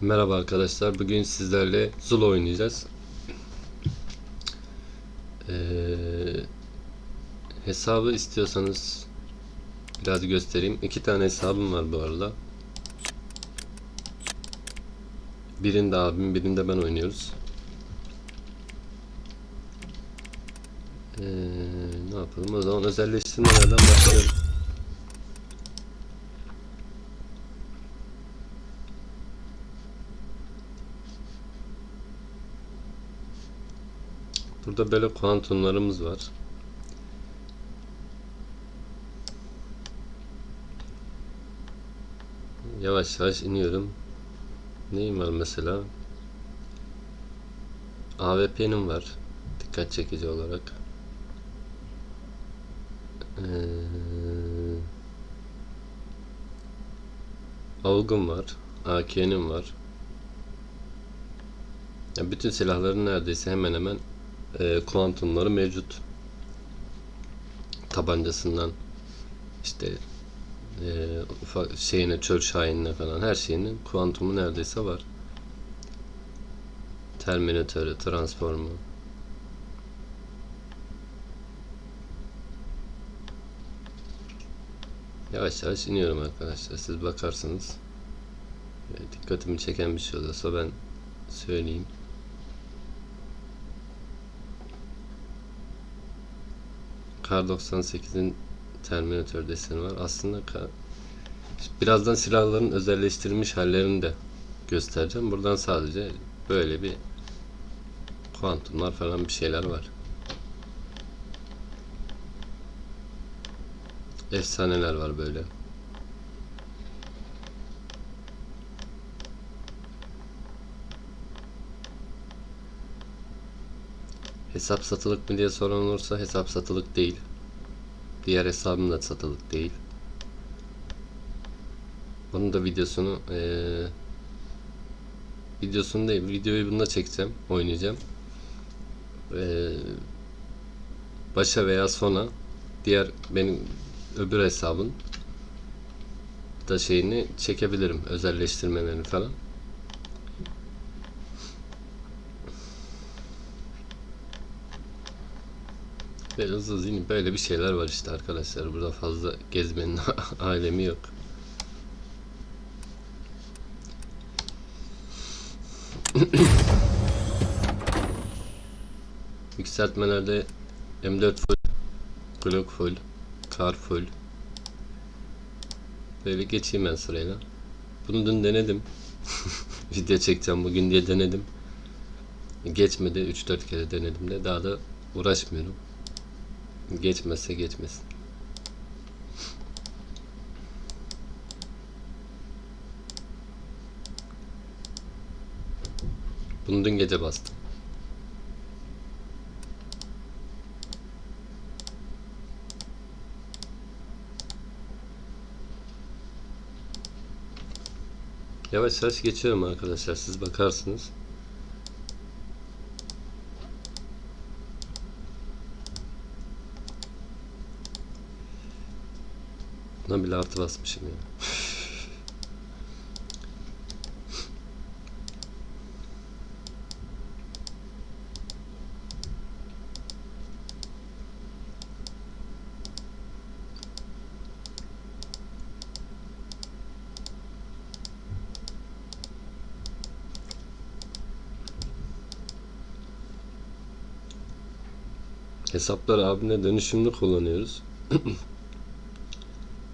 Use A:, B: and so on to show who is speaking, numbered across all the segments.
A: Merhaba arkadaşlar. Bugün sizlerle Zula oynayacağız. Ee, hesabı istiyorsanız biraz göstereyim. İki tane hesabım var bu arada. Birinde abim, birinde ben oynuyoruz. Ee, ne yapalım? O zaman özelleştirmelerden başlayalım. Burada böyle kuantumlarımız var. Yavaş yavaş iniyorum. Neyim var mesela? AWP'nin var. Dikkat çekici olarak. Ee, AUG'um var. AK'nin var. Ya bütün silahların neredeyse hemen hemen e, kuantumları mevcut. Tabancasından işte e, ufak şeyine çöl şahinine falan her şeyinin kuantumu neredeyse var. Terminatörü, transformu. Yavaş yavaş iniyorum arkadaşlar. Siz bakarsanız e, dikkatimi çeken bir şey olursa ben söyleyeyim. Kar 98'in Terminator deseni var. Aslında K- birazdan silahların özelleştirilmiş hallerini de göstereceğim. Buradan sadece böyle bir kuantumlar falan bir şeyler var. Efsaneler var böyle. Hesap satılık mı diye soran olursa hesap satılık değil. Diğer hesabım da satılık değil. Bunun da videosunu eee videosunu değil videoyu bunda çekeceğim oynayacağım. Eee başa veya sona diğer benim öbür hesabın da şeyini çekebilirim özelleştirmelerini falan. Böyle hızlı hızlı böyle bir şeyler var işte arkadaşlar. Burada fazla gezmenin alemi yok. Yükseltmelerde M4 full, Glock full, Kar full. Böyle geçeyim ben sırayla. Bunu dün denedim. Video çekeceğim bugün diye denedim. Geçmedi 3-4 kere denedim de daha da uğraşmıyorum. Geçmezse geçmesin. Bunu dün gece bastım. Yavaş yavaş geçiyorum arkadaşlar. Siz bakarsınız. Buna bile artı basmışım ya. Hesaplar abine dönüşümlü kullanıyoruz.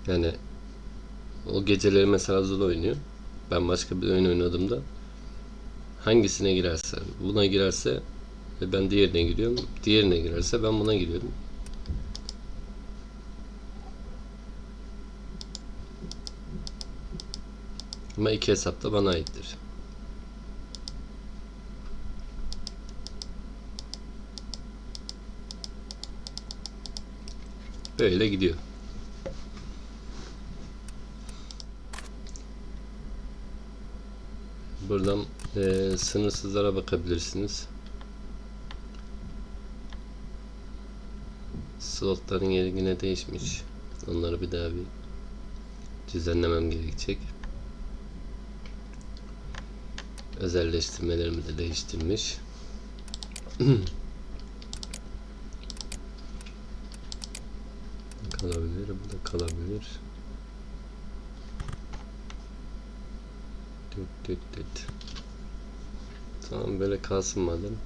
A: Yani o geceleri mesela Zula oynuyor. Ben başka bir oyun oynadığımda hangisine girerse buna girerse ve ben diğerine giriyorum. Diğerine girerse ben buna giriyorum. Ama iki hesap da bana aittir. Böyle gidiyor. Buradan eee, sınırsızlara bakabilirsiniz. Slotların yeri yine değişmiş. Onları bir daha bir düzenlemem gerekecek. Özelleştirmelerimi de değiştirmiş. kalabilir, bu da kalabilir. Düt düt düt. Tamam böyle kalsın madem.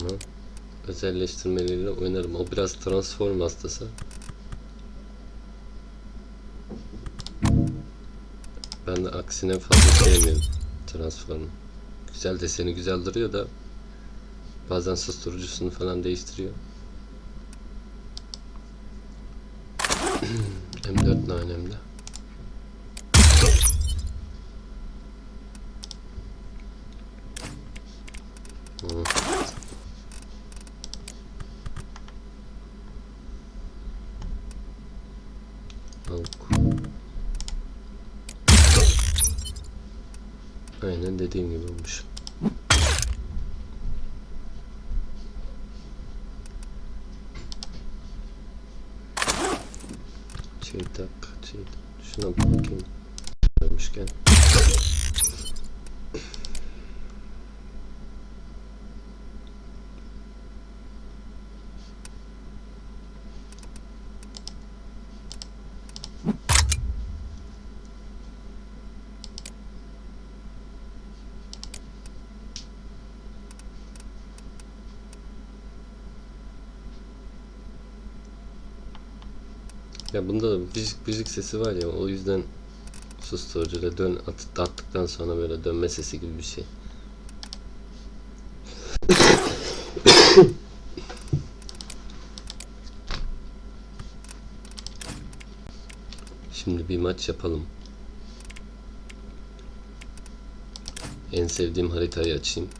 A: Ama özelleştirmeleriyle oynarım. O biraz transform hastası. Ben de aksine fazla sevmiyorum transformu. Güzel deseni güzel duruyor da bazen susturucusunu falan değiştiriyor. M4 nanemde. Hı. Avuk. Aynen dediğim gibi olmuş. Çeydak, çeydak. Şuna bakayım. Görmüşken. Ya bunda da müzik, müzik sesi var ya o yüzden susturucuyla dön at, attıktan sonra böyle dönme sesi gibi bir şey. Şimdi bir maç yapalım. En sevdiğim haritayı açayım.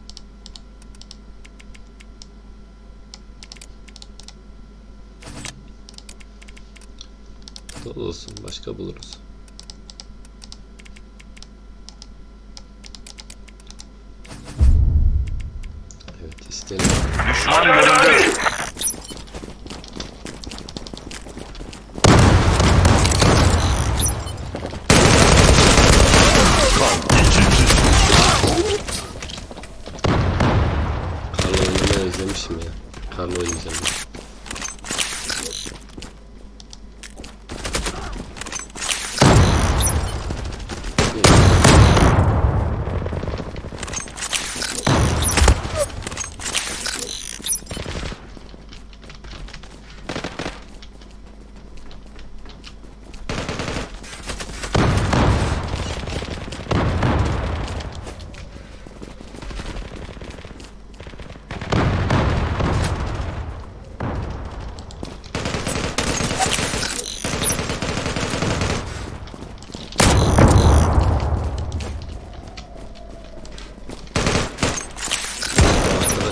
A: Olsun başka buluruz. Evet isterim.
B: Düşman görüldü. Kan iki kişi.
A: Karla oynamayı özlemişim ya. Karla oynayacağım. ben.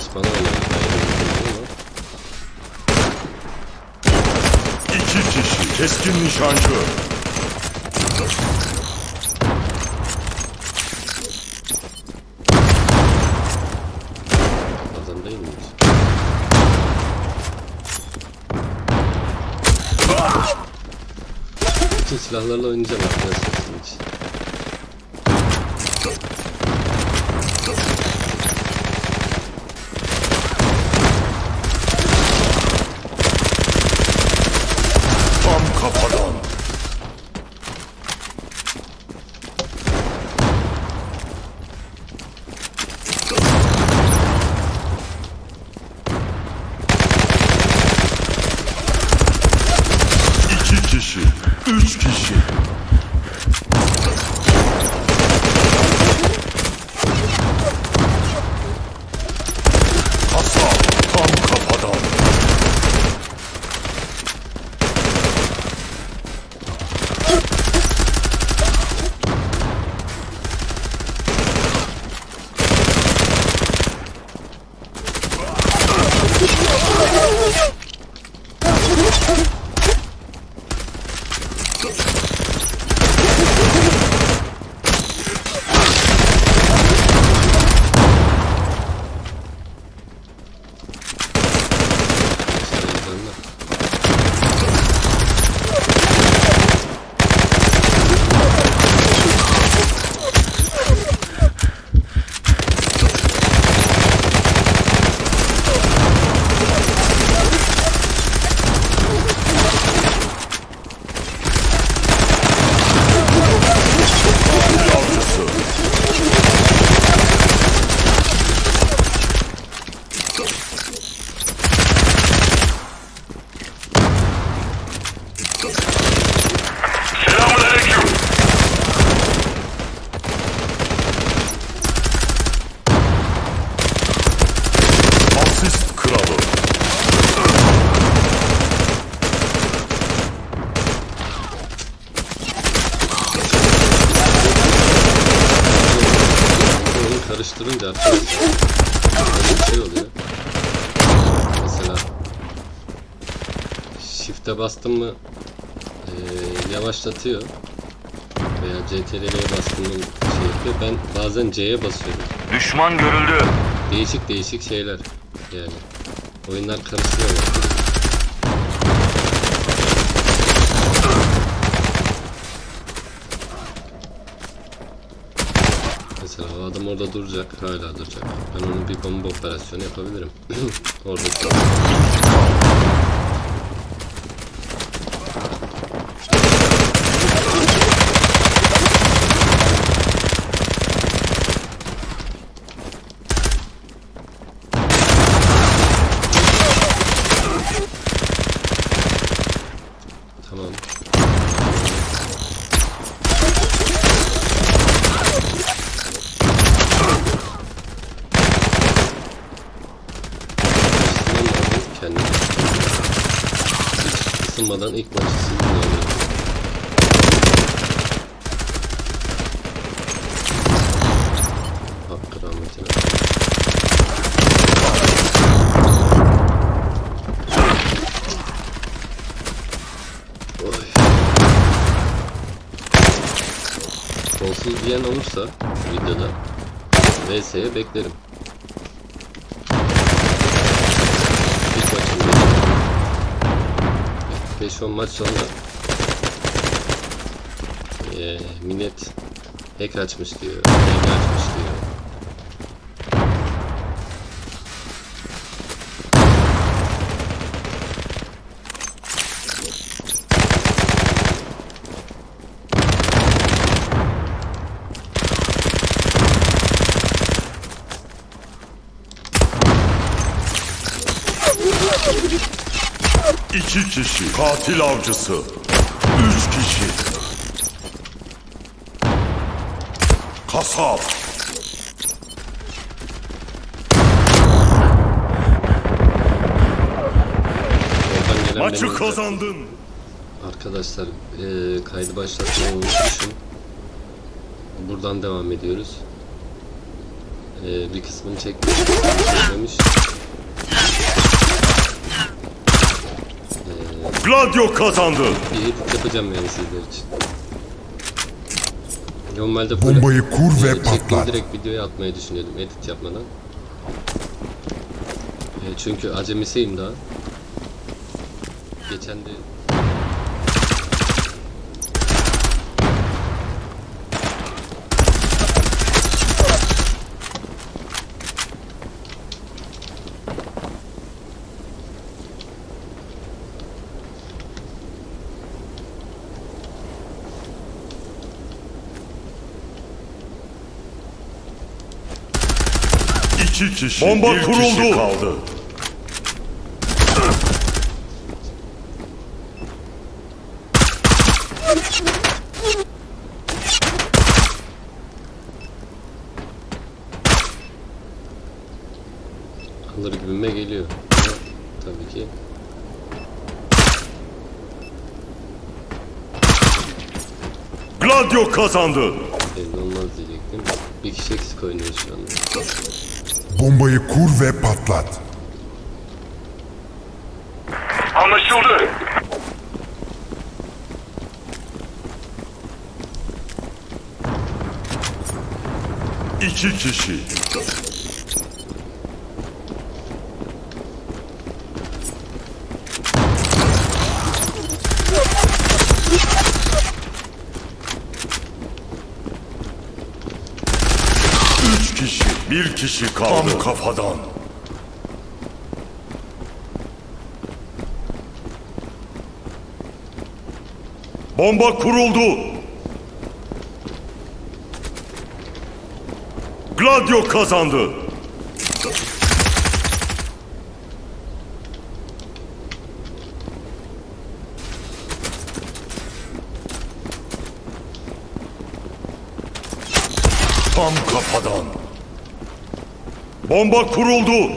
A: Arkadaş bana.
B: İki kişi. Keskin nişancı.
A: Adam değil miymiş? Bütün silahlarla oynayacağım arkadaşlar Shift'e bastım mı eee, yavaşlatıyor veya CTRL'ye bastım mı şey yapıyor. Ben bazen C'ye basıyorum.
C: Düşman görüldü.
A: Değişik değişik şeyler yani. Oyunlar karışıyor. yani. Mesela o adam orada duracak, hala duracak. Ben onun bir bomba operasyonu yapabilirim. orada Tamam. Kendimi. Hiç ilk maçı sizinle oynuyorum. Hakkı rahmetine. Oy. Kolsuz diyen olursa videoda VS'ye beklerim. İlk maçımda 5-10 maç sonra eee millet hack açmış diyor, hack açmış diyor.
B: İki kişi. Katil avcısı. Üç kişi. Kasap. Maçı kazandın.
A: Arkadaşlar eee kaydı başlatmayı unutmuşum. Buradan devam ediyoruz. Eee bir kısmını çekmiş, çekmemiş.
B: Gladio kazandı.
A: Bir edit yapacağım yani sizler için. Normalde
D: Bombayı kur ve
A: eee, çektiğim
D: patlat.
A: direkt videoya atmayı düşünüyordum edit yapmadan. Eee, çünkü acemisiyim daha. Geçen de
B: İki kişi. Bomba
E: bir
B: kuruldu.
E: kişi
B: kaldı.
A: alır gibime geliyor. Tabii ki
B: Gladio kazandı.
A: belli olmaz diyecektim. Bir kişi eksik oynuyor şu anda.
D: Bombayı kur ve patlat.
C: Anlaşıldı.
B: İki kişi. Üç kişi. Bir kişi kaldı.
E: Tam kafadan.
B: Bomba kuruldu. Gladio kazandı.
E: Tam kafadan.
B: Bomba kuruldu.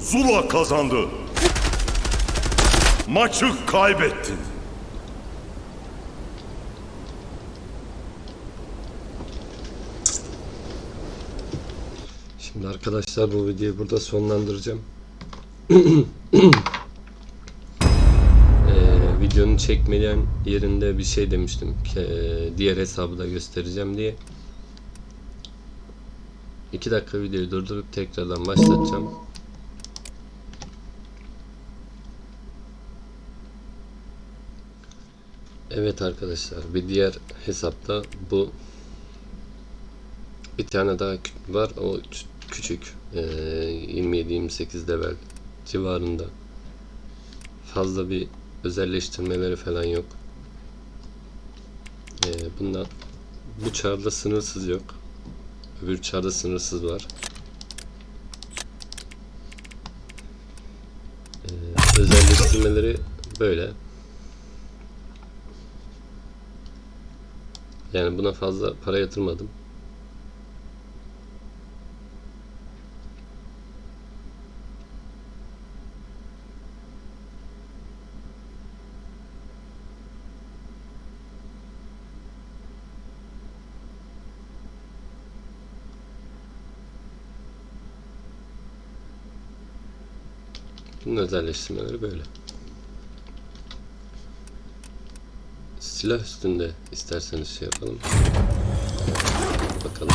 B: Zula kazandı. Maçı kaybettin.
A: Şimdi arkadaşlar bu videoyu burada sonlandıracağım. Ee, videonun çekmeyen yerinde bir şey demiştim. ki, diğer hesabı da göstereceğim diye. 2 dakika videoyu durdurup tekrardan başlatacağım. Evet arkadaşlar bir diğer hesapta bu bir tane daha var o küçük ee, 27-28 level civarında fazla bir özelleştirmeleri falan yok. Ee, bundan bu çarda sınırsız yok. Öbür çarda sınırsız var. Ee, özelleştirmeleri böyle. Yani buna fazla para yatırmadım. Bunun özelleştirmeleri böyle. Silah üstünde isterseniz şey yapalım. Bakalım.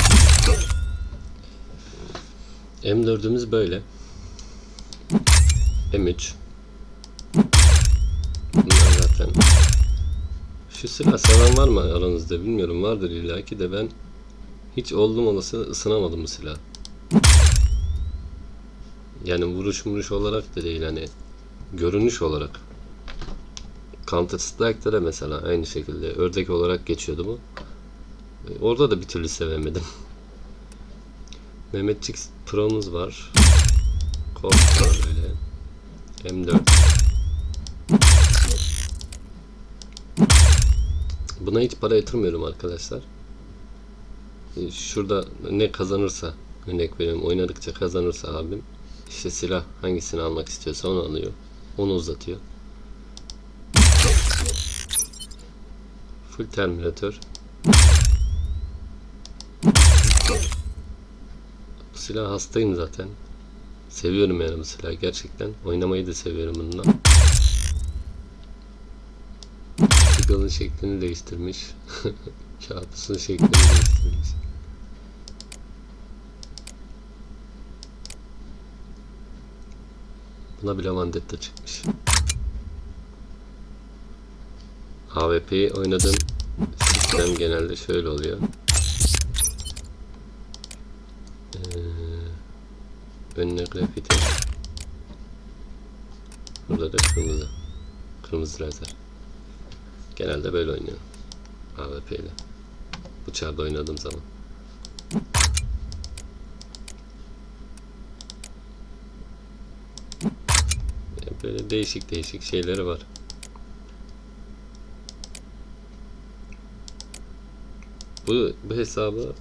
A: M4'ümüz böyle. M3. Bunlar zaten. Şu silah seven var mı aranızda bilmiyorum vardır illaki de ben hiç oldum olası ısınamadım bu silah. Yani vuruş vuruş olarak da değil hani görünüş olarak. Counter Strike'da da mesela aynı şekilde ördek olarak geçiyordu bu. E, Orada da bir türlü sevemedim. Mehmetçik Pro'muz var. Colt var böyle. M4. Buna hiç para yatırmıyorum arkadaşlar. E, Şurada ne kazanırsa örnek veriyorum oynadıkça kazanırsa abim işte silah hangisini almak istiyorsa onu alıyor. Onu uzatıyor. Full Terminator. Bu silah hastayım zaten. Seviyorum yani bu silahı gerçekten. Oynamayı da seviyorum bununla. Sigal'ın şeklini değiştirmiş. Kabusun şeklini değiştirmiş. Buna bile Vendetta çıkmış. AWP'yi oynadığım sistem genelde şöyle oluyor. Ee, önüne grafiti. Burada da kırmızı. Kırmızı lazer. Genelde böyle oynuyorum. AWP ile. Bıçakta oynadığım zaman. Böyle değişik değişik şeyleri var. Bu, bu hesabı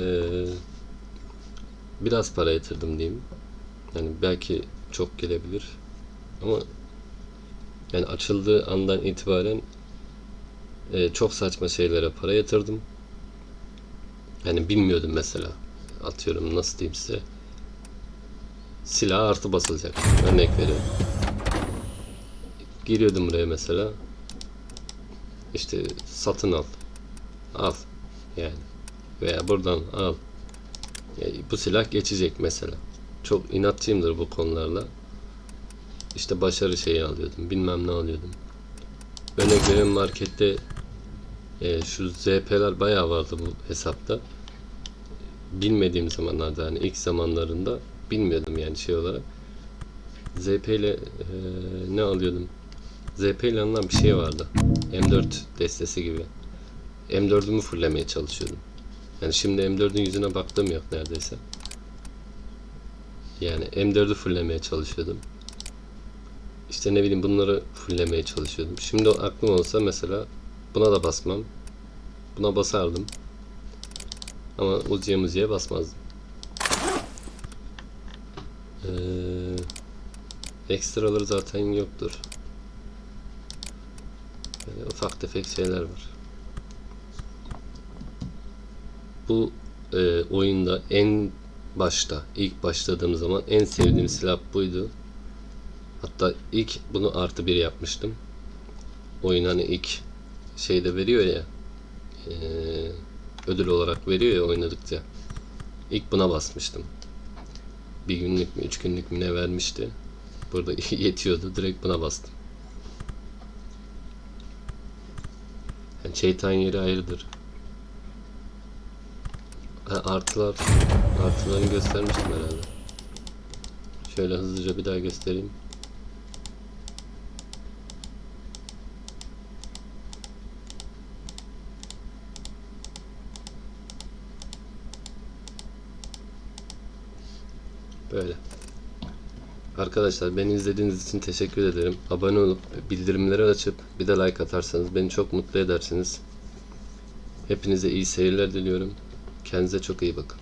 A: eee, biraz para yatırdım diyeyim. Yani belki çok gelebilir. Ama yani açıldığı andan itibaren eee, çok saçma şeylere para yatırdım. Yani bilmiyordum mesela. Atıyorum nasıl diyeyim size. Silah artı basılacak. Örnek veriyorum. Giriyordum buraya mesela. İşte satın al. Al. Yani. Veya buradan al. Yani bu silah geçecek mesela. Çok inatçıyımdır bu konularla. İşte başarı şeyi alıyordum. Bilmem ne alıyordum. Örnek veriyorum markette e, şu ZP'ler bayağı vardı bu hesapta. Bilmediğim zamanlarda hani ilk zamanlarında bilmiyordum yani şey olarak. ZP ile e, ne alıyordum? ZP ile alınan bir şey vardı. M4 destesi gibi. M4'ümü fullemeye çalışıyordum. Yani şimdi M4'ün yüzüne baktığım yok neredeyse. Yani M4'ü fullemeye çalışıyordum. İşte ne bileyim bunları fullemeye çalışıyordum. Şimdi aklım olsa mesela buna da basmam. Buna basardım. Ama Uzi'ye Muzi'ye basmazdım. Ee, Ekstraları zaten yoktur. Ufak tefek şeyler var. Bu e, oyunda en başta, ilk başladığım zaman en sevdiğim silah buydu. Hatta ilk bunu artı bir yapmıştım. Oyun hani ilk şeyde veriyor ya e, ödül olarak veriyor ya oynadıkça. İlk buna basmıştım. Bir günlük mü, üç günlük mü ne vermişti. Burada yetiyordu. Direkt buna bastım. Şeytan yeri ayrıdır. Ha, artılar. Artılarını göstermiştim herhalde. Şöyle hızlıca bir daha göstereyim. Böyle. Arkadaşlar beni izlediğiniz için teşekkür ederim. Abone olup bildirimleri açıp bir de like atarsanız beni çok mutlu edersiniz. Hepinize iyi seyirler diliyorum. Kendinize çok iyi bakın.